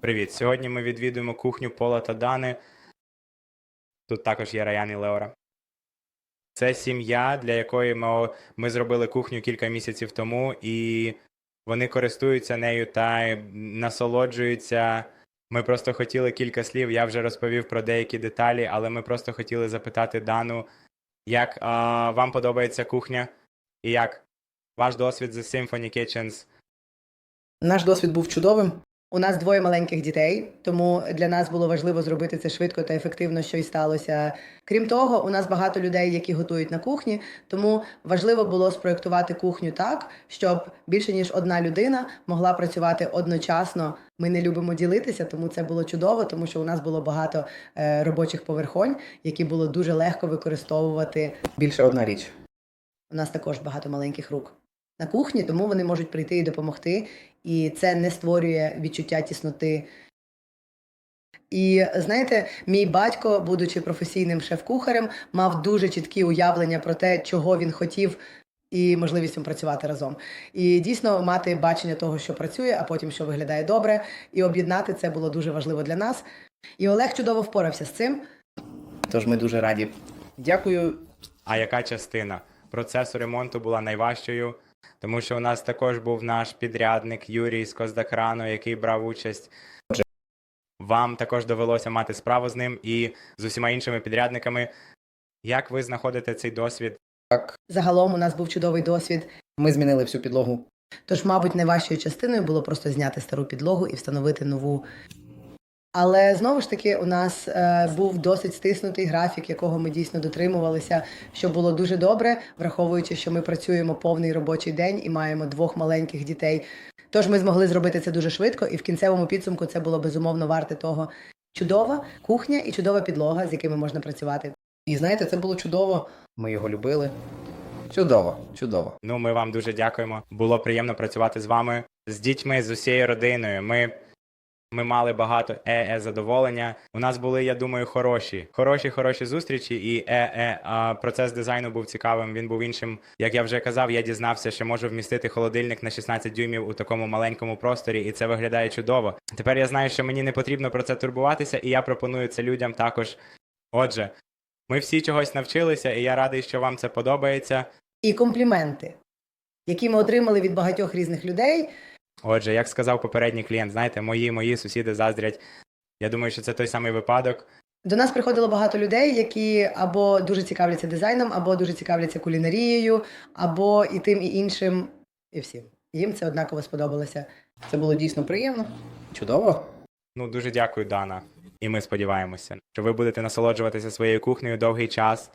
Привіт! Сьогодні ми відвідуємо кухню Пола та Дани. Тут також є Раян і Леора. Це сім'я, для якої ми, ми зробили кухню кілька місяців тому, і вони користуються нею та насолоджуються. Ми просто хотіли кілька слів. Я вже розповів про деякі деталі, але ми просто хотіли запитати Дану, як а, вам подобається кухня і як ваш досвід з Symphony Kitchens Наш досвід був чудовим. У нас двоє маленьких дітей, тому для нас було важливо зробити це швидко та ефективно, що й сталося. Крім того, у нас багато людей, які готують на кухні, тому важливо було спроєктувати кухню так, щоб більше ніж одна людина могла працювати одночасно. Ми не любимо ділитися, тому це було чудово, тому що у нас було багато е, робочих поверхонь, які було дуже легко використовувати. Більше одна річ. У нас також багато маленьких рук на кухні, тому вони можуть прийти і допомогти, і це не створює відчуття тісноти. І знаєте, мій батько, будучи професійним шеф-кухарем, мав дуже чіткі уявлення про те, чого він хотів. І можливість працювати разом. І дійсно мати бачення того, що працює, а потім що виглядає добре, і об'єднати це було дуже важливо для нас. І Олег чудово впорався з цим. Тож ми дуже раді. Дякую А яка частина процесу ремонту була найважчою? Тому що у нас також був наш підрядник Юрій з Коздакрану, який брав участь. Вам також довелося мати справу з ним і з усіма іншими підрядниками. Як ви знаходите цей досвід? Так, Загалом у нас був чудовий досвід. Ми змінили всю підлогу. Тож, мабуть, найважчою частиною було просто зняти стару підлогу і встановити нову. Але знову ж таки, у нас е, був досить стиснутий графік, якого ми дійсно дотримувалися, що було дуже добре, враховуючи, що ми працюємо повний робочий день і маємо двох маленьких дітей. Тож ми змогли зробити це дуже швидко, і в кінцевому підсумку це було безумовно варте того. Чудова кухня і чудова підлога, з якими можна працювати. І знаєте, це було чудово. Ми його любили. Чудово, чудово. Ну, ми вам дуже дякуємо. Було приємно працювати з вами, з дітьми, з усією родиною. Ми, ми мали багато е-е задоволення. У нас були, я думаю, хороші, хороші, хороші зустрічі, і е-е процес дизайну був цікавим. Він був іншим. Як я вже казав, я дізнався, що можу вмістити холодильник на 16 дюймів у такому маленькому просторі, і це виглядає чудово. Тепер я знаю, що мені не потрібно про це турбуватися, і я пропоную це людям також. Отже, ми всі чогось навчилися, і я радий, що вам це подобається. І компліменти, які ми отримали від багатьох різних людей, Отже, як сказав попередній клієнт, знаєте, мої мої сусіди заздрять. Я думаю, що це той самий випадок. До нас приходило багато людей, які або дуже цікавляться дизайном, або дуже цікавляться кулінарією, або і тим, і іншим, і всім. Їм це однаково сподобалося. Це було дійсно приємно. Чудово. Ну дуже дякую, Дана. І ми сподіваємося, що ви будете насолоджуватися своєю кухнею довгий час.